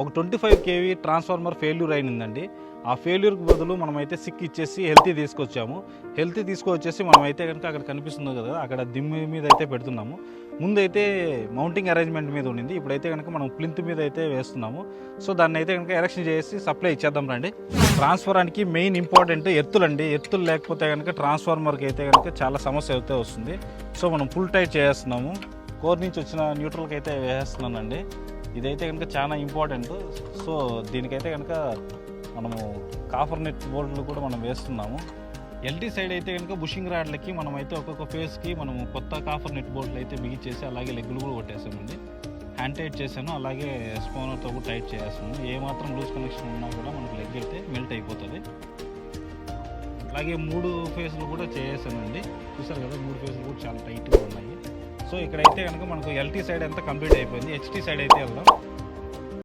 ఒక twenty five KV transformer failure అయిందండి ఆ ఫెయిల్యూర్కి బదులు మనమైతే సిక్ ఇచ్చేసి హెల్తీ తీసుకొచ్చాము. హెల్తీ తీసుకొచ్చేసి మనమైతే కనుక అక్కడ కనిపిస్తుంది కదా అక్కడ దిమ్మి మీద అయితే పెడుతున్నాము. ముందైతే మౌంటింగ్ అరేంజ్మెంట్ మీద ఉండింది. ఇప్పుడైతే కనుక మనం ప్లింత్ మీద అయితే వేస్తున్నాము. సో దాన్ని అయితే కనుక ఎరక్షన్ చేసి సప్లై ఇచ్చేద్దాం రండి. ట్రాన్స్ఫార్మర్కి మెయిన్ ఇంపార్టెంట్ ఎత్తులు అండి ఎత్తులు లేకపోతే కనుక ట్రాన్స్ఫార్మర్కి అయితే కనుక చాలా సమస్య అయితే వస్తుంది. సో మనం ఫుల్ టైట్ చేస్తున్నాము. కోర్ నుంచి వచ్చిన న్యూట్రల్కి అయితే వేస్తున్నానండి. ఇదైతే కనుక చాలా ఇంపార్టెంట్. సో దీనికైతే కనుక మనము కాఫర్ నెట్ బోల్డ్లు కూడా మనం వేస్తున్నాము. ఎల్టీ సైడ్ అయితే కనుక బుషింగ్ రాడ్లకి మనం అయితే ఒక్కొక్క ఫేస్కి మనము కొత్త కాఫర్ నెట్ బోల్ట్లు అయితే బిగించేసి అలాగే లెగ్గులు కూడా కొట్టేసామండి. హ్యాండ్ టైట్ చేశాను అలాగే స్పోనర్తో కూడా టైట్ చేసాను ఏ మాత్రం లూజ్ కనెక్షన్ ఉన్నా కూడా మనకు లెగ్ అయితే మెల్ట్ అయిపోతుంది. అలాగే మూడు ఫేస్లు కూడా చేసానండి చూసారు కదా మూడు ఫేస్లు కూడా చాలా టైట్గా ఉన్నాయి. సో ఇక్కడైతే కనుక మనకు ఎల్టీ సైడ్ అంతా కంప్లీట్ అయిపోయింది. హెచ్టీ సైడ్ అయితే వెళ్దాం.